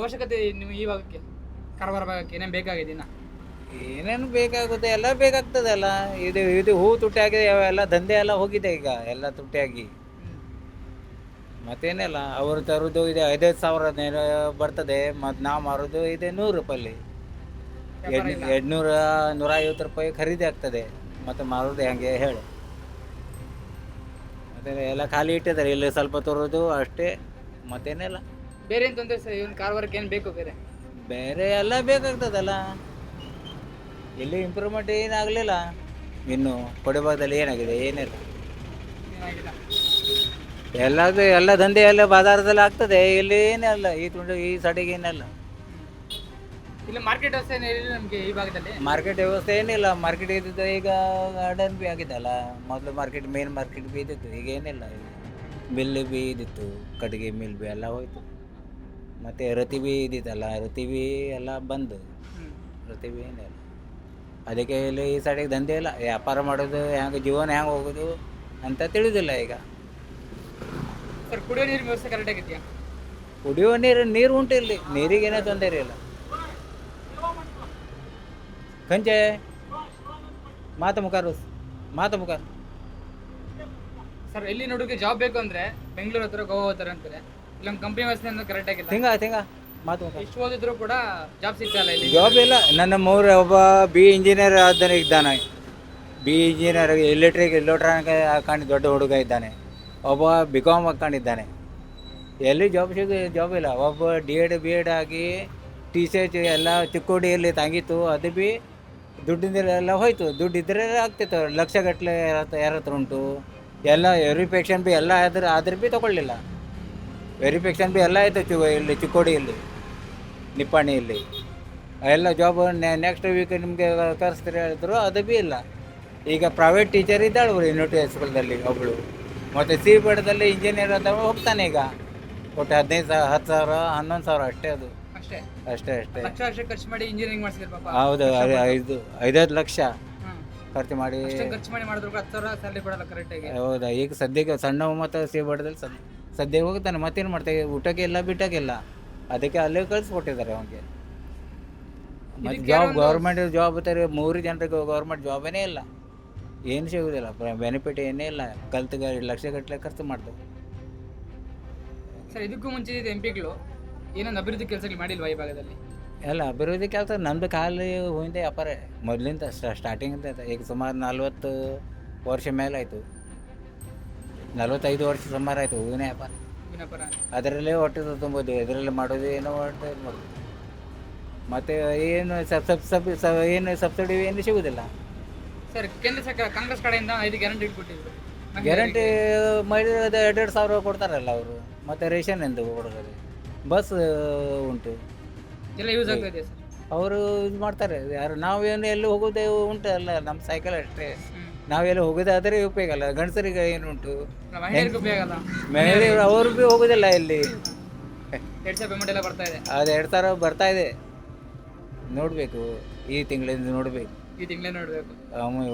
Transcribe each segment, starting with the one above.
ಅವಶ್ಯಕತೆ ನಿಮ್ಗೆ ಈ ಭಾಗಕ್ಕೆ? ಕಾರವಾರ ಭಾಗಕ್ಕೆ ಏನೇನು ಬೇಕಾಗಿದೆ ಇನ್ನ? ಏನೇನು ಬೇಕಾಗುತ್ತೆ? ಎಲ್ಲ ಬೇಕಾಗ್ತದಲ್ಲ ಇದು ಇದು ಹೂ ತುಟ್ಟಿ ಎಲ್ಲ ದಂಧೆ ಎಲ್ಲ ಹೋಗಿದೆ ಈಗ ಎಲ್ಲ ತುಟ್ಟಿಯಾಗಿ ಮತ್ತೇನಿಲ್ಲ ಅವರು ತರೋದು ಇದೆ ಐದೈದು ಸಾವಿರ ಬರ್ತದೆ ಮತ್ತು ನಾವು ಮಾರೋದು ಇದೆ ನೂರು ರೂಪಾಯಿ ಇಲ್ಲ. ಎರಡ್ನೂರ ನೂರ ಐವತ್ತು ರೂಪಾಯಿ ಖರೀದಿ ಆಗ್ತದೆ. ಮತ್ತು ಮಾರೋದು ಹೆಂಗೆ ಹೇಳು. ಮತ್ತೆ ಎಲ್ಲ ಖಾಲಿ ಇಟ್ಟಿದ್ದಾರೆ ಇಲ್ಲಿ ಸ್ವಲ್ಪ ತರೋದು ಅಷ್ಟೇ. ಮತ್ತೇನಿಲ್ಲ. ಬೇರೆ ಏನ್ ತೊಂದರೆ ಸರ್? ಇವನ್ ಕಾರವಾರಕ್ಕೆ ಏನು ಬೇಕು ಬೇರೆ? ಬೇರೆ ಎಲ್ಲ ಬೇಕಾಗ್ತದಲ್ಲ. ಇಲ್ಲಿ ಇಂಪ್ರೂವ್ಮೆಂಟ್ ಏನಾಗಲಿಲ್ಲ. ಇನ್ನು ಕೊಡಭಾಗದಲ್ಲಿ ಏನಾಗಿದೆ? ಏನಿಲ್ಲ. ಏನಾಗಿಲ್ಲ. ಎಲ್ಲದು ಎಲ್ಲ ದಂಧೆ ಎಲ್ಲ ಬಾಜಾರದಲ್ಲಿ ಆಗ್ತದೆ. ಇಲ್ಲಿ ಏನಿಲ್ಲ. ಈ ತುಂಡು ಈ ಸಡಿಗೆ ಏನಿಲ್ಲ. ಇಲ್ಲಿ ಮಾರ್ಕೆಟ್ ವ್ಯವಸ್ಥೆ ಏನಿಲ್ಲ ನಮಗೆ ಈ ಭಾಗದಲ್ಲಿ? ಮಾರ್ಕೆಟ್ ವ್ಯವಸ್ಥೆ ಏನಿಲ್ಲ. ಮಾರ್ಕೆಟ್ ಇದ್ದಿದ್ದು ಈಗ ಗಾರ್ಡನ್ ಬಿ ಆಗಿದ್ದಲ್ಲ. ಮೊದಲು ಮಾರ್ಕೆಟ್ ಮೇನ್ ಮಾರ್ಕೆಟ್ ಬಿ ಇದ್ದಿತ್ತು. ಈಗ ಏನಿಲ್ಲ. ಇಲ್ಲಿ ಮಿಲ್ ಬಿ ಇದ್ದಿತ್ತು. ಕಟ್ಟಿಗೆ ಮಿಲ್ ಬಿ ಎಲ್ಲ ಹೋಯ್ತು. ಮತ್ತು ರತಿವಿ ಇದ್ದಿತ್ತಲ್ಲ ರತಿ ಬಿ ಎಲ್ಲ ಬಂದು. ರತಿವಿ ಏನಿಲ್ಲ. ಅದಕ್ಕೆ ಇಲ್ಲಿ ಈ ಸೈಡಿಗೆ ದಂಧೆ ಇಲ್ಲ. ವ್ಯಾಪಾರ ಮಾಡೋದು ಹೆಂಗೆ ಜೀವನ ಹೆಂಗೆ ಹೋಗೋದು ಅಂತ ತಿಳಿದಿಲ್ಲ ಈಗ. ಸರ್ ಕುಡಿಯೋ ನೀರಿನ ವ್ಯವಸ್ಥೆ ಕರೆಕ್ಟ್ ಆಗಿದೆಯಾ? ಕುಡಿಯುವ ನೀರು ನೀರು ಉಂಟು ಇಲ್ಲಿ. ನೀರಿಗೇನೋ ತೊಂದರೆ ಇಲ್ಲ. ಕಂಚೆ ಮಾತು ಮುಖಾರು ಮಾತು ಮುಖಾರು ಸರ್ ಎಲ್ಲಿ ನೋಡೋಕೆ ಜಾಬ್ ಬೇಕು ಅಂದ್ರೆ ಬೆಂಗಳೂರು ಹತ್ರ ಗೋವಾ ಹತ್ರ ಅಂತಾರೆ. ಇಲ್ಲೊಂದು ಕಂಪನಿ ವ್ಯವಸ್ಥೆ ಅನ್ನೋದು ಕರೆಕ್ಟ್ ಆಗಿಲ್ಲ. ತಿಂಗ ತಿಂಗ. ಮಾತು ಇಷ್ಟು ಓದಿದ್ರು ಕೂಡ ಜಾಬ್ ಸಿಗ್ತಾ ಇಲ್ಲಿ ಜಾಬ್ ಇಲ್ಲ. ನನ್ನ ಮೂರು ಒಬ್ಬ ಬಿ ಇಂಜಿನಿಯರ್ ಆದ್ರೆ ಇದ್ದಾನೆ. ಬಿ ಇಂಜಿನಿಯರ್ ಎಲೆಕ್ಟ್ರಿಕ್ ಎಲೆಕ್ಟ್ರಾನಿಕ್ ಹಾಕೊಂಡು ದೊಡ್ಡ ಹುಡುಗ ಇದ್ದಾನೆ. ಒಬ್ಬ ಬಿ ಕಾಮ್ ಹಾಕೊಂಡಿದ್ದಾನೆ. ಎಲ್ಲಿ ಜಾಬ್ ಸಿಗ ಜಾಬ್ ಇಲ್ಲ. ಒಬ್ಬ ಡಿ ಎಡ್ ಬಿ ಎಡ್ ಆಗಿ ಟಿ ಸಿ ಎಚ್ ಎಲ್ಲ ಚಿಕ್ಕೋಡಿಯಲ್ಲಿ ತಂಗಿತ್ತು. ಅದು ಬಿ ದುಡ್ಡಿಂದ ಎಲ್ಲ ಹೋಯ್ತು. ದುಡ್ಡು ಇದ್ರೆ ಆಗ್ತಿತ್ತು. ಲಕ್ಷಗಟ್ಟಲೆ ಯಾರ ಹತ್ರ ಉಂಟು? ಎಲ್ಲ ವೆರಿಫಿಕೇಷನ್ ಬಿ ಎಲ್ಲ ಆದ್ರೆ ಆದ್ರೆ ಬಿ ತಗೊಳ್ಳಿಲ್ಲ. ವೆರಿಫಿಕೇಷನ್ ಬಿ ಎಲ್ಲ ಆಯಿತು ಚು ಇಲ್ಲಿ ಚಿಕ್ಕೋಡಿಯಲ್ಲಿ ನಿಪ್ಪಾಣಿಯಲ್ಲಿ. ಎಲ್ಲ ಜಾಬ್ ನೆಕ್ಸ್ಟ್ ವೀಕ್ ನಿಮಗೆ ಕರೆಸ್ತಾರೆ ಹೇಳಿದ್ರು ಅದು ಬಿ ಇಲ್ಲ. ಈಗ ಪ್ರೈವೇಟ್ ಟೀಚರ್ ಇದ್ದಾಳೆ ಅವರು ಯೂನಿಟಿ ಹೈಸ್ಕೂಲ್ದಲ್ಲಿ ಒಬ್ಬಳು ಮತ್ತು ಸಿ ಬೇಡದಲ್ಲಿ ಇಂಜಿನಿಯರ್ ಅಂತ ಹೋಗ್ತಾನೆ ಈಗ. ಒಟ್ಟು ಹದಿನೈದು ಸಾವಿರ ಹತ್ತು ಸಾವಿರ ಹನ್ನೊಂದು ಸಾವಿರ ಅಷ್ಟೇ ಅದು. ಅಷ್ಟೇ? ಅಷ್ಟೇ ಅಷ್ಟೇ. ಖರ್ಚು ಮಾಡಿ ಇಂಜಿನಿಯರಿಂಗ್ ಮಾಡಿಸಿದ್ರು ಪಾಪ. ಹೌದು ಐ- ಐದು ಐದೈದು ಲಕ್ಷ ಖರ್ಚು ಮಾಡಿ. ಖರ್ಚು ಮಾಡಿ ಮಾಡಿದ್ರು ಹತ್ತು ಸಾವಿರ ಸ್ಯಾಲ್ರಿ ಕೊಡಲ್ಲ ಕರೆಕ್ಟಾಗಿ ಹೌದಾ ಈಗ ಸದ್ಯಕ್ಕೆ ಸಣ್ಣ ಮತ್ತು ಸಿ ಬೇಡದಲ್ಲಿ ಸದ್ ಸದ್ಯ ಹೋಗ್ತಾನೆ ಮತ್ತೇನು ಮಾಡ್ತಾರೆ ಊಟಕ್ಕೆ ಇಲ್ಲ ಬಿಟ್ಟಕ್ಕಿಲ್ಲ ಅದಕ್ಕೆ ಅಲ್ಲೇ ಕಳಿಸ್ಕೊಟ್ಟಿದ್ದಾರೆ ಅವನಿಗೆ. ಮತ್ತು ಜಾಬ್ ಗೌರ್ಮೆಂಟ್ ಜಾಬ್ ತರ ಮೂರು ಜನರಿಗೆ ಗೌರ್ಮೆಂಟ್ ಜಾಬೇ ಇಲ್ಲ. ಏನು ಸಿಗುದಿಲ್ಲ ಬೆನಿಫಿಟ್ ಏನೇ ಇಲ್ಲ. ಕಲ್ತಿಗೆ ಲಕ್ಷ ಗಟ್ಟಲೆ ಖರ್ಚು ಮಾಡ್ತೇವೆ ಸರ್ ಇದಕ್ಕೂ ಮುಂಚೆ ಎಂ ಪಿಗಳು ಏನೊಂದು ಅಭಿವೃದ್ಧಿ ಕೆಲಸಗಳು ಮಾಡಿಲ್ವಾ ಈ ಭಾಗದಲ್ಲಿ? ಎಲ್ಲ ಅಭಿವೃದ್ಧಿ ಕೆಲಸ ನಮ್ಮದು ಖಾಲಿ ಹೋಯಿಂದ ವ್ಯಾಪಾರ ಮೊದಲಿಂದ ಸ್ಟಾರ್ಟಿಂಗ್ ಈಗ ಸುಮಾರು ನಲ್ವತ್ತು ವರ್ಷ ಮೇಲೆ ಆಯಿತು. ನಲ್ವತ್ತೈದು ವರ್ಷ ಸುಮಾರು ಆಯಿತು ಹೂವಿನ ವ್ಯಾಪಾರ. ಅದರಲ್ಲೇ ಹೊಟ್ಟೆ ತುಂಬೋದು ಇದರಲ್ಲಿ ಮಾಡೋದು ಏನೋ ಹೊಟ್ಟೆ ಮತ್ತೆ ಮತ್ತು ಏನು ಸಬ್ ಸಬ್ ಸಬ್ ಸ ಏನು ಸಬ್ಸಿಡಿ ಏನು ಸಿಗುವುದಿಲ್ಲ ಸರ್ ಕೇಂದ್ರ ಸರ್ಕಾರ ಕಾಂಗ್ರೆಸ್ ಕಡೆಯಿಂದ ಐದು ಗ್ಯಾರಂಟಿ ಇಟ್ಬಿಟ್ಟಿದ್ರು ಗ್ಯಾರಂಟಿ ಮಾಡಿರೋದು ಎರಡೆರಡು ಸಾವಿರ ಕೊಡ್ತಾರಲ್ಲ ಅವರು. ಮತ್ತೆ ರೇಷನ್ ಎಂದು ಕೊಡೋದು. ಬಸ್ ಉಂಟು. ಎಲ್ಲ ಯೂಸ್ ಆಗ್ತದೆ ಅವರು ಇದು ಮಾಡ್ತಾರೆ. ಯಾರು ಏನು ಎಲ್ಲಿ ಹೋಗೋದೇ ಉಂಟು ಅಲ್ಲ ನಮ್ಮ ಸೈಕಲ್ ಅಷ್ಟೇ. ನಾವೆಲ್ಲ ಹೋಗೋದಾದರೆ ಉಪಯೋಗ ಅಲ್ಲ. ಗಂಡಸರಿಗೆ ಏನುಂಟು ಅಲ್ಲ, ಉಪಯೋಗ ಅಲ್ಲ. ಮಹಿಳೆಯರು ಅವರು ಭೀ ಹೋಗೋದಿಲ್ಲ ಇಲ್ಲಿ. ಎರಡ್ ಸಾವಿರ ಪೇಮೆಂಟ್ ಎಲ್ಲ ಬರ್ತಾ ಇದೆ. ಅದು ಎರಡು ಸಾವಿರ ಬರ್ತಾ ಇದೆ. ನೋಡಬೇಕು ಈ ತಿಂಗಳಿಂದ ನೋಡಬೇಕು. ಈ ತಿಂಗಳೇ ನೋಡಬೇಕು.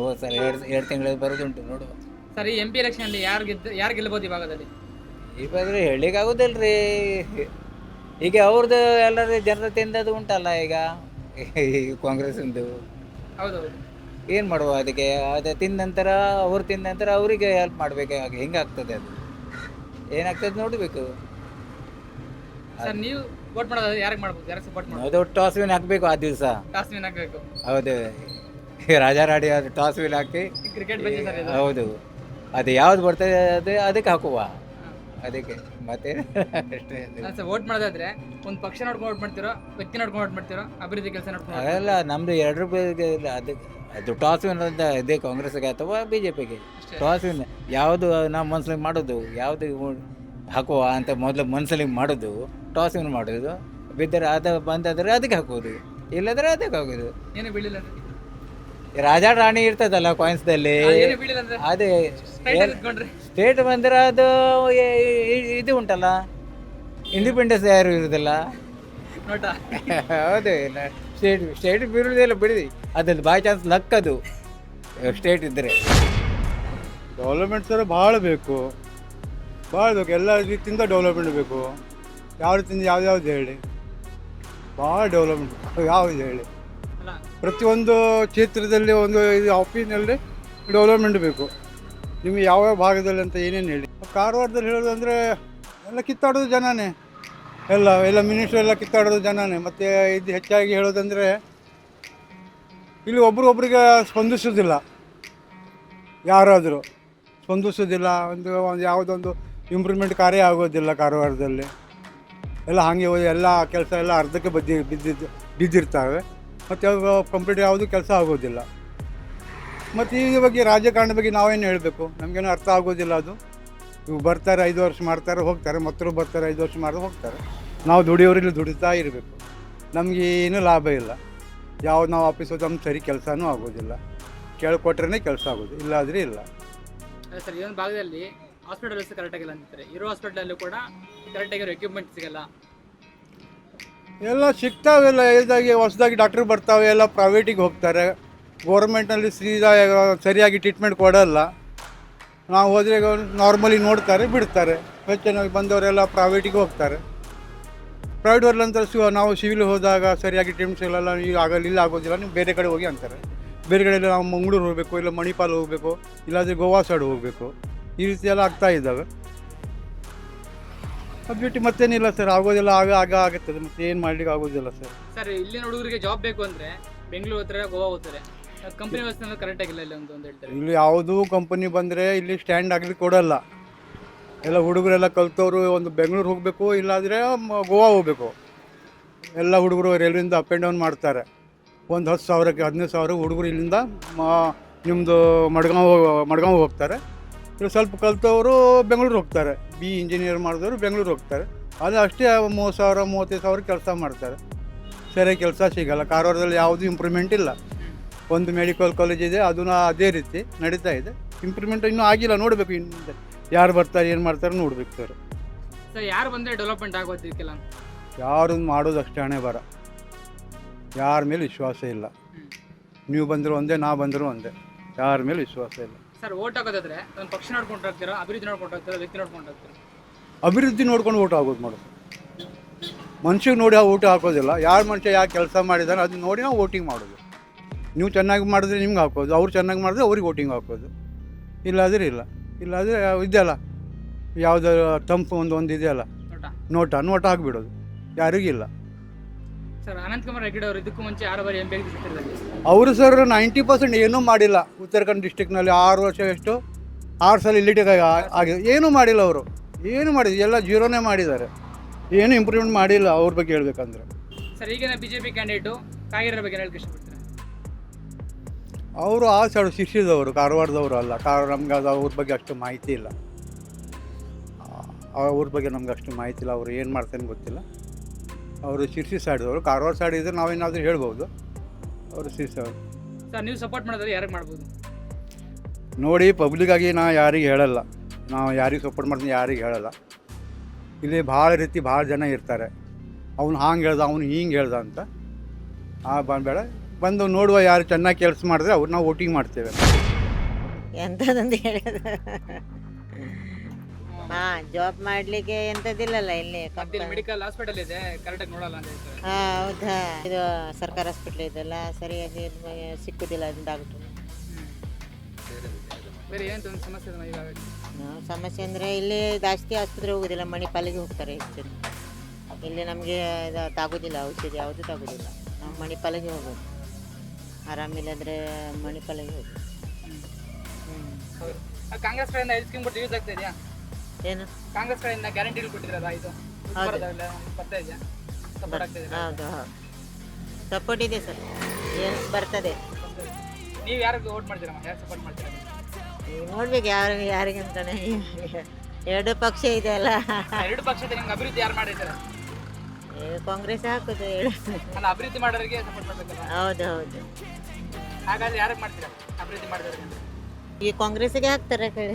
ಹೋದ ಸಲ ಎರಡು ಎರಡು ತಿಂಗಳ ಬರೋದುಂಟು ನೋಡುವ. ಸರ್ ಈ ಎಂ ಪಿ ಎಲೆಕ್ಷನಲ್ಲಿ ಯಾರು ಗೆದ್ದು ಯಾರು ಗೆಲ್ಲಬಹುದು ಈ ಭಾಗದಲ್ಲಿ? ಹೇಳಿಕ್ಕೆ ಆಗೋದಿಲ್ರಿ. ಈಗ ಅವ್ರದ್ದು ಎಲ್ಲರೂ ಜನರ ತಿಂದದ್ದು ಉಂಟಲ್ಲ ಈಗ. ಕಾಂಗ್ರೆಸ್ ಹೌದು ಹೌದೌದು. ಏನು ಮಾಡುವ ಅದಕ್ಕೆ? ಅದು ತಿಂದ ನಂತರ ಅವ್ರು ತಿಂದ ನಂತರ ಅವರಿಗೆ ಹೆಲ್ಪ್ ಮಾಡಬೇಕು ಹೆಂಗಾಗ್ತದೆ ಅದು? ಏನಾಗ್ತದೆ ನೋಡಬೇಕು. ಸರ್ ನೀವು ವೋಟ್ ಮಾಡೋದು ಯಾರಿಗೆ ಮಾಡ್ಬೋದು? ಯಾರಿಗೆ ಸಪೋರ್ಟ್ ಮಾಡ್ಬೋದು? ಅದು ಟಾಸ್ ವಿನ್ ಹಾಕ್ಬೇಕು ಆ ದಿವಸ. ಟಾಸ್ ವಿನ್ ಆಗಬೇಕು ಹೌದು. ರಾಜಾರಾಡಿ ಅದು ಟಾಸ್ ವಿನ್ ಹಾಕಿ. ಕ್ರಿಕೆಟ್ ಬಗ್ಗೆ ಸರ್ ಇದು. ಹೌದು. ಅದು ಯಾವ್ದು ಬರ್ತದೆ ಅದು ಅದಕ್ಕೆ ಹಾಕುವ. ಅದಕ್ಕೆ ಮತ್ತೆ? ಅಷ್ಟೇ ಅದು. ಸರ್ ವೋಟ್ ಮಾಡೋದಾದ್ರೆ ಒಂದು ಪಕ್ಷ ನೋಡ್ಕೊಂಡು ವೋಟ್ ಮಾಡ್ತಿರೋ ವ್ಯಕ್ತಿ ನೋಡ್ಕೊಂಡು ವೋಟ್ ಮಾಡ್ತಿರೋ ಅಭಿವೃದ್ಧಿ ಕೆಲಸ ನೋಡ್ಕೊಂಡು vote ಅದೆಲ್ಲ ನಮ್ದು ಎರಡು ರೂಪಾಯಿಗೆ ಇಲ್ಲ ಅದು ಅದು ಟಾಸ್ ವಿನ್ ಅಂತ ಇದೇ ಕಾಂಗ್ರೆಸ್ಗೆ ಅಥವಾ ಬಿ ಜೆ ಪಿಗೆ ಟಾಸ್ ವಿನ್. ಯಾವುದು ನಾವು ಮನ್ಸಲ್ಲಿ ಮಾಡೋದು? ಯಾವುದು ಹಾಕುವ ಅಂತ ಮೊದಲು ಮನ್ಸಲ್ಲಿ ಮಾಡೋದು ಟಾಸ್ ವಿನ್ ಮಾಡೋದು. ಬಿದ್ದರೆ ಅದು ಬಂದಾದರೆ ಅದಕ್ಕೆ ಹಾಕೋದು ಇಲ್ಲದ್ರೆ ಅದಕ್ಕೆ ಹಾಕೋದು ಏನು ಬೀಳಿಲ್ಲ ರಾಜಾ ರಾಣಿ ಇರ್ತದಲ್ಲ ಕಾಯಿನ್ಸ್ದಲ್ಲಿ ಅದೇ. ಸ್ಟೇಟ್ ಬಂದರೆ ಅದು ಇದು ಉಂಟಲ್ಲ? ಇಂಡಿಪೆಂಡೆನ್ಸ್ ಯಾರು ಇರುವುದಿಲ್ಲ ಹೌದು ಸ್ಟೇಟ್ ಸ್ಟೇಟ್ ಬೀರುವುದಿಲ್ಲ ಬಿಡಿ. ಅದ್ರಲ್ಲಿ ಬೈ ಚಾನ್ಸ್ ಲಕ್ ಅದು ಸ್ಟೇಟ್ ಇದ್ದರೆ ಡೆವಲಪ್ಮೆಂಟ್ ಸರ್ ಭಾಳ ಬೇಕು. ಭಾಳ ಬೇಕು. ಎಲ್ಲ ರೀತಿಯಿಂದ ಡೆವಲಪ್ಮೆಂಟ್ ಬೇಕು. ಯಾವ ರೀತಿಯಿಂದ ಯಾವ್ದು ಹೇಳಿ. ಭಾಳ ಡೆವಲಪ್ಮೆಂಟ್ ಯಾವುದು ಹೇಳಿ. ಪ್ರತಿಯೊಂದು ಕ್ಷೇತ್ರದಲ್ಲಿ ಒಂದು ಇದು ಆಫೀಸ್ನಲ್ಲಿ ಡೆವಲಪ್ಮೆಂಟ್ ಬೇಕು. ನಿಮಗೆ ಯಾವ ಭಾಗದಲ್ಲಿ ಅಂತ ಏನೇನು ಹೇಳಿ. ಕಾರವಾರದಲ್ಲಿ ಹೇಳೋದಂದರೆ ಎಲ್ಲ ಕಿತ್ತಾಡೋದು ಜನನೇ. ಎಲ್ಲ ಎಲ್ಲ ಮಿನಿಸ್ಟರ್ ಎಲ್ಲ ಕಿತ್ತಾಡೋದು ಜನನೇ. ಮತ್ತು ಇದು ಹೆಚ್ಚಾಗಿ ಹೇಳೋದಂದರೆ, ಇಲ್ಲಿ ಒಬ್ರು ಒಬ್ರಿಗೆ ಸ್ಪಂದಿಸೋದಿಲ್ಲ. ಯಾರಾದರೂ ಸ್ಪಂದಿಸೋದಿಲ್ಲ, ಒಂದು ಒಂದು ಯಾವುದೊಂದು ಇಂಪ್ರೂವ್ಮೆಂಟ್ ಕಾರ್ಯ ಆಗೋದಿಲ್ಲ ಕಾರವಾರದಲ್ಲಿ. ಎಲ್ಲ ಹಾಗೆ ಎಲ್ಲ ಕೆಲಸ ಎಲ್ಲ ಅರ್ಧಕ್ಕೆ ಬದ್ದಿ ಬಿದ್ದಿದ್ದು ಬಿದ್ದಿರ್ತವೆ. ಮತ್ತು ಕಂಪ್ಲೀಟ್ ಯಾವುದು ಕೆಲಸ ಆಗೋದಿಲ್ಲ. ಮತ್ತು ಈ ಬಗ್ಗೆ ರಾಜಕಾರಣ ಬಗ್ಗೆ ನಾವೇನು ಹೇಳಬೇಕು? ನಮಗೇನು ಅರ್ಥ ಆಗೋದಿಲ್ಲ ಅದು. ಇವು ಬರ್ತಾರೆ ಐದು ವರ್ಷ ಮಾಡ್ತಾರೆ ಹೋಗ್ತಾರೆ ಮತ್ತೊಬ್ಬರು ಬರ್ತಾರೆ ಐದು ವರ್ಷ ಮಾಡಿದ್ರೆ ಹೋಗ್ತಾರೆ. ನಾವು ದುಡಿಯೋರಲ್ಲಿ ದುಡಿತಾ ಇರಬೇಕು. ನಮಗೆ ಏನೂ ಲಾಭ ಇಲ್ಲ. ಯಾವ್ದು ನಾವು ಆಫೀಸ್ ನಮ್ಗೆ ಸರಿ ಕೆಲಸನೂ ಆಗೋದಿಲ್ಲ. ಕೇಳ್ಕೊಟ್ರೇ ಕೆಲಸ ಆಗೋದು ಇಲ್ಲಾದರೆ ಇಲ್ಲ. ಸರ್ ಈ ಒಂದು ಭಾಗದಲ್ಲಿ ಹಾಸ್ಪಿಟಲ್ ವ್ಯವಸ್ಥೆ ಕರೆಕ್ಟಾಗಿಲ್ಲ ಅಂತಾರೆ ಇರೋ ಹಾಸ್ಪಿಟಲಲ್ಲೂ ಕೂಡ ಕರೆಕ್ಟಾಗಿರೋ ಎಕ್ವಿಪ್ಮೆಂಟ್ ಸಿಗಲ್ಲ? ಎಲ್ಲ ಸಿಗ್ತಾವೆಲ್ಲ ಇದಾಗಿ ಹೊಸದಾಗಿ ಡಾಕ್ಟ್ರ್ ಬರ್ತಾವೆ ಎಲ್ಲ ಪ್ರೈವೇಟಿಗೆ ಹೋಗ್ತಾರೆ. ಗೋರ್ಮೆಂಟ್ನಲ್ಲಿ ಸೀದಾ ಸರಿಯಾಗಿ ಟ್ರೀಟ್ಮೆಂಟ್ ಕೊಡಲ್ಲ. ನಾವು ಹೋದರೆ ನಾರ್ಮಲಿ ನೋಡ್ತಾರೆ, ಬಿಡ್ತಾರೆ. ಹೆಚ್ಚಿನ ಬಂದವರೆಲ್ಲ ಪ್ರೈವೇಟಿಗೆ ಹೋಗ್ತಾರೆ. ಪ್ರೈವೇಟ್ ಅಂತ ಸಿ ನಾವು ಸಿವಿಲ್ ಹೋದಾಗ ಸರಿಯಾಗಿ ಸಿಗಲ್ಲ ಈಗ ಆಗಲ್ಲ, ಇಲ್ಲ ಆಗೋದಿಲ್ಲ, ನೀವು ಬೇರೆ ಕಡೆ ಹೋಗಿ ಅಂತಾರೆ. ಬೇರೆ ಕಡೆ ನಾವು ಮಂಗಳೂರು ಹೋಗಬೇಕು, ಇಲ್ಲ ಮಣಿಪಾಲ್ ಹೋಗಬೇಕು, ಇಲ್ಲಾಂದರೆ ಗೋವಾ ಸೈಡ್ ಹೋಗಬೇಕು. ಈ ರೀತಿ ಎಲ್ಲ ಆಗ್ತಾ ಇದ್ದಾವೆ. ಅದು ಬಿಟ್ಟು ಮತ್ತೇನಿಲ್ಲ ಸರ್ ಆಗೋದಿಲ್ಲ, ಆಗ ಆಗ ಆಗುತ್ತದೆ. ಮತ್ತೆ ಏನು ಮಾಡ್ಲಿಕ್ಕೆ ಆಗೋದಿಲ್ಲ ಸರ್ ಸರ್ ಇಲ್ಲಿನ ಹುಡುಗರಿಗೆ ಜಾಬ್ ಬೇಕು ಅಂದರೆ ಬೆಂಗಳೂರು ಹೋಗ್ತಾರೆ ಗೋವಾ ಹೋಗ್ತಾರೆ. ಕಂಪನಿ ಕರೆಕ್ಟ್ ಆಗಿಲ್ಲ ಇಲ್ಲಿ ಒಂದು ಯಾವುದೂ ಕಂಪನಿ ಬಂದರೆ ಇಲ್ಲಿ ಸ್ಟ್ಯಾಂಡ್ ಆಗ್ಲಿಕ್ಕೆ ಕೊಡಲ್ಲ. ಎಲ್ಲ ಹುಡುಗರೆಲ್ಲ ಕಲ್ತವ್ರು ಒಂದು ಬೆಂಗಳೂರು ಹೋಗಬೇಕು, ಇಲ್ಲಾಂದರೆ ಗೋವಾ ಹೋಗಬೇಕು. ಎಲ್ಲ ಹುಡುಗರು ರೈಲ್ವೆಯಿಂದ ಅಪ್ ಆ್ಯಂಡ್ ಡೌನ್ ಮಾಡ್ತಾರೆ. ಒಂದು ಹತ್ತು ಸಾವಿರಕ್ಕೆ, ಹದಿನೈದು ಸಾವಿರ ಹುಡುಗರು ಇಲ್ಲಿಂದ ನಿಮ್ಮದು ಮಡ್ಗಾಂವ್ ಮಡ್ಗಾಂವ್ ಹೋಗ್ತಾರೆ. ಇಲ್ಲಿ ಸ್ವಲ್ಪ ಕಲ್ತವರು ಬೆಂಗಳೂರು ಹೋಗ್ತಾರೆ. ಬಿ ಇಂಜಿನಿಯರ್ ಮಾಡಿದವರು ಬೆಂಗಳೂರು ಹೋಗ್ತಾರೆ. ಅದು ಅಷ್ಟೇ ಮೂವತ್ತು ಸಾವಿರ, ಮೂವತ್ತೈದು ಸಾವಿರ ಕೆಲಸ ಮಾಡ್ತಾರೆ. ಸರಿಯಾಗಿ ಕೆಲಸ ಸಿಗಲ್ಲ. ಕಾರವಾರದಲ್ಲಿ ಯಾವುದೂ ಇಂಪ್ರೂವ್ಮೆಂಟ್ ಇಲ್ಲ. ಒಂದು ಮೆಡಿಕಲ್ ಕಾಲೇಜ್ ಇದೆ ಅದನ್ನು ಅದೇ ರೀತಿ ನಡೀತಾ ಇದೆ. ಇಂಪ್ರೂವ್ಮೆಂಟ್ ಇನ್ನೂ ಆಗಿಲ್ಲ ನೋಡಬೇಕು ಇನ್ನು ಯಾರು ಬರ್ತಾರೆ ಏನು ಮಾಡ್ತಾರೆ ನೋಡ್ಬೇಕು ಸರ್. ಸರ್ ಯಾರು ಬಂದರೆ ಡೆವಲಪ್ಮೆಂಟ್ ಆಗೋದಿಕ್ಕಿಲ್ಲ ಯಾರು ಮಾಡೋದು ಅಷ್ಟೇ ಹಣೆ ಬರ ಯಾರ ಮೇಲೆ ವಿಶ್ವಾಸ ಇಲ್ಲ. ನೀವು ಬಂದರೂ ಒಂದೇ ನಾ ಬಂದರೂ ಒಂದೇ. ಯಾರ ಮೇಲೆ ವಿಶ್ವಾಸ ಇಲ್ಲ. ಸರ್ ಓಟ್ ಹಾಕೋದಾದ್ರೆ ಒಂದು ಪಕ್ಷ ನೋಡ್ಕೊಂಡು ಹೋಗ್ತೀರಾ ಅಭಿವೃದ್ಧಿ ನೋಡ್ಕೊಂಡು ಹೋಗ್ತೀರಾ ವ್ಯಕ್ತಿ ನೋಡ್ಕೊಂಡು ಹೋಗ್ತೀರಾ? ಅಭಿವೃದ್ಧಿ ನೋಡ್ಕೊಂಡು ಓಟ್ ಆಗೋದು ಮಾಡೋದು. ಮನುಷ್ಯಗೆ ನೋಡಿ ಆ ಊಟ ಹಾಕೋದಿಲ್ಲ. ಯಾರು ಮನುಷ್ಯ ಯಾವ ಕೆಲಸ ಮಾಡಿದಾರೆ ಅದನ್ನ ನೋಡಿ ನಾವು ವೋಟಿಂಗ್ ಮಾಡೋದು. ನೀವು ಚೆನ್ನಾಗಿ ಮಾಡಿದ್ರೆ ನಿಮ್ಗೆ ಹಾಕೋದು ಅವ್ರು ಚೆನ್ನಾಗಿ ಮಾಡಿದ್ರೆ ಅವ್ರಿಗೆ ವೋಟಿಂಗ್ ಹಾಕೋದು. ಇಲ್ಲಾದರೆ ಇಲ್ಲ. ಇಲ್ಲಾದರೆ ಇದೆಯಲ್ಲ ಯಾವುದೋ ತಂಪು ಒಂದು ಒಂದು ಇದೆಯಲ್ಲ ನೋಟ ನೋಟ ಹಾಕ್ಬಿಡೋದು. ಯಾರಿಗಿಲ್ಲ ಸರ್ ಅನಂತಕುಮಾರ್ ಹೆಗಡೆ ಅವರು ಇದಕ್ಕೂ ಮುಂಚೆ ಆರು ಬಾರಿ ಎಂ ಪಿ ಆಗಿದ್ದಾರೆ ಅವರು ಸರ್ ನೈಂಟಿ ಪರ್ಸೆಂಟ್ ಏನೂ ಮಾಡಿಲ್ಲ. ಉತ್ತರ ಕನ್ನಡ ಡಿಸ್ಟಿಕ್ನಲ್ಲಿ ಆರು ವರ್ಷ ಎಷ್ಟು? ಆರು ಸಲ ಇಲ್ಲಿಟಿಗೆ ಆಗಿದೆ. ಏನೂ ಮಾಡಿಲ್ಲ ಅವರು. ಏನು ಮಾಡಿದ್ರು ಎಲ್ಲ ಜೀರೋನೇ ಮಾಡಿದ್ದಾರೆ. ಏನು ಇಂಪ್ರೂವ್ಮೆಂಟ್ ಮಾಡಿಲ್ಲ ಅವ್ರ ಬಗ್ಗೆ ಹೇಳ್ಬೇಕಂದ್ರೆ. ಸರ್ ಈಗಿನ ಬಿಜೆಪಿ ಕ್ಯಾಂಡಿಡೇಟು ಕಾಗಿರೋ ಬಗ್ಗೆ ಹೇಳಕ್ಕೆ ಇಷ್ಟಪಡ್ತೀರಾ? ಅವರು ಆ ಸೈಡ್ ಶಿಕ್ಷಿದವರು ಕಾರವಾರದವರು ಅಲ್ಲ. ಕಾರ ನಮ್ಗೆ ಅದು ಅವ್ರ ಬಗ್ಗೆ ಅಷ್ಟು ಮಾಹಿತಿ ಇಲ್ಲ. ಆ- ಅವ್ರ ಬಗ್ಗೆ ನಮ್ಗೆ ಅಷ್ಟು ಮಾಹಿತಿ ಇಲ್ಲ. ಅವ್ರು ಏನು ಮಾಡ್ತೇನೆ ಗೊತ್ತಿಲ್ಲ. ಅವರು ಶಿರ್ಸಿ ಸೈಡ್ದವರು ಕಾರವಾರ ಸೈಡ್ ಇದ್ರೆ ನಾವೇನಾದರೂ ಹೇಳ್ಬೋದು. ಅವರು ಶಿರ್ಸಿ ಅವರು. ಸರ್ ನೀವು ಸಪೋರ್ಟ್ ಮಾಡಿದ್ರೆ ಯಾರಿಗೆ ಮಾಡ್ಬೋದು? ನೋಡಿ ಪಬ್ಲಿಕ್ಕಾಗಿ ನಾ ಯಾರಿಗೆ ಹೇಳಲ್ಲ. ನಾವು ಯಾರಿಗೆ ಸಪೋರ್ಟ್ ಮಾಡ್ತೀನಿ ಯಾರಿಗೆ ಹೇಳಲ್ಲ. ಇಲ್ಲಿ ಭಾಳ ರೀತಿ ಭಾಳ ಜನ ಇರ್ತಾರೆ. ಅವ್ನು ಹಾಂಗೆ ಹೇಳ್ದ ಅವ್ನು ಹಿಂಗೆ ಹೇಳ್ದ ಅಂತ. ಆ ಬೇಡ ಬಂದು ನೋಡುವ ಯಾರು ಚೆನ್ನಾಗಿ ಕೆಲಸ ಮಾಡಿದ್ರೆ ಅವ್ರು ನಾವು ವೋಟಿಂಗ್ ಮಾಡ್ತೇವೆ. ಎಂಥದೊಂದು ಹೇಳಿದ್ರೆ? ಹಾ ಜಾಬ್ ಮಾಡ್ಲಿಕ್ಕೆ ಎಂಥದ್ದಿಲ್ಲಲ್ಲ ಇಲ್ಲಿ ಮೆಡಿಕಲ್ ಹಾಸ್ಪಿಟಲ್ ಇದೆ ಕರೆಕ್ಟಾಗಿ ನೋಡಲ್ಲ ಅಂತ ಹೇಳ್ತಾರೆ. ಹಾ ಹೌದಾ? ಇದು ಸರ್ಕಾರ ಹಾಸ್ಪಿಟ್ಲ್ ಇದೆಲ್ಲ ಸರಿಯಾಗಿ ಇದ್ ಮ- ಸಿಕ್ಕುದಿಲ್ಲ ಡಾಕ್ಟ್ರು ಬೇರೆ ಏನು ಒಂದು ಸಮಸ್ಯೆ ಇದೆ ಇವಾಗ? ಸಮಸ್ಯೆ ಅಂದರೆ ಇಲ್ಲಿ ಜಾಸ್ತಿ ಆಸ್ಪತ್ರೆ ಹೋಗೋದಿಲ್ಲ ಮಣಿಪಾಲಿಗೆ ಹೋಗ್ತಾರೆ ಹೆಚ್ಚು. ಇಲ್ಲಿ ನಮಗೆ ಇದು ತಾಗೋದಿಲ್ಲ ಔಷಧಿ ಯಾವುದು ತಾಗೋದಿಲ್ಲ. ನಾವು ಮಣಿಪಾಲಿಗೆ ಹೋಗೋದು ಆರಾಮಿಲ್ಲದ್ರೆ ಮಣಿಪಾಲಿಗೆ ಹೋಗಿ. ಕಾಂಗ್ರೆಸ್ ಕಡೆಯಿಂದ ಐದು ಸ್ಕೀಮ್ ಕೊಟ್ಟು ಯೂಸ್ ಆಗ್ತಾ ಇದೆಯಾ? ಏನು? ಕಾಂಗ್ರೆಸ್ ಕಡೆಯಿಂದ ಗ್ಯಾರಂಟಿ ಕೊಟ್ಟಿದ್ರಲ್ಲ ಇದು ಬರ್ತಾ ಇದೆಯಾ? ಸಪೋರ್ಟ್ ಆಗ್ತಾ ಇದೆಯಾ? ಹೌದು ಹೌದು. ಸಪೋರ್ಟ್ ಇದೆ ಸರ್. ಏನು ಬರ್ತದೆ? ನೀವು ಯಾರಿಗೆ ವೋಟ್ ಮಾಡ್ತೀರಮ್ಮ ಯಾರು ಸಪೋರ್ಟ್ ಮಾಡ್ತೀರಾ? ನೋಡ್ಬೇಕು ಯಾರು ಯಾರಿಗೆ ಅಂತಾನೆ. ಎರಡು ಪಕ್ಷ ಇದೆ ಅಲ್ಲ. ಎರಡು ಪಕ್ಷದ ನಿಮ್ಗೆ ಅಭಿವೃದ್ಧಿ ಯಾರು ಈಗ ಕಾಂಗ್ರೆಸ್ ಹಾಕುದು ಹೇಳು. ಅಲ್ಲ ಅಭಿವೃದ್ಧಿ ಮಾಡೋರಿಗೆ ಸಪೋರ್ಟ್ ಮಾಡ್ಬೇಕಲ್ಲ ಹೌದು ಹೌದು. ಹಾಗಾದ್ರೆ ಯಾರಿಗೆ ಮಾಡ್ತೀರಾ? ಅಭಿವೃದ್ಧಿ ಮಾಡಿದವ್ರಿಗೆ ಈ ಕಾಂಗ್ರೆಸ್ಗೆ ಹಾಕ್ತಾರೆ ಕಡೆ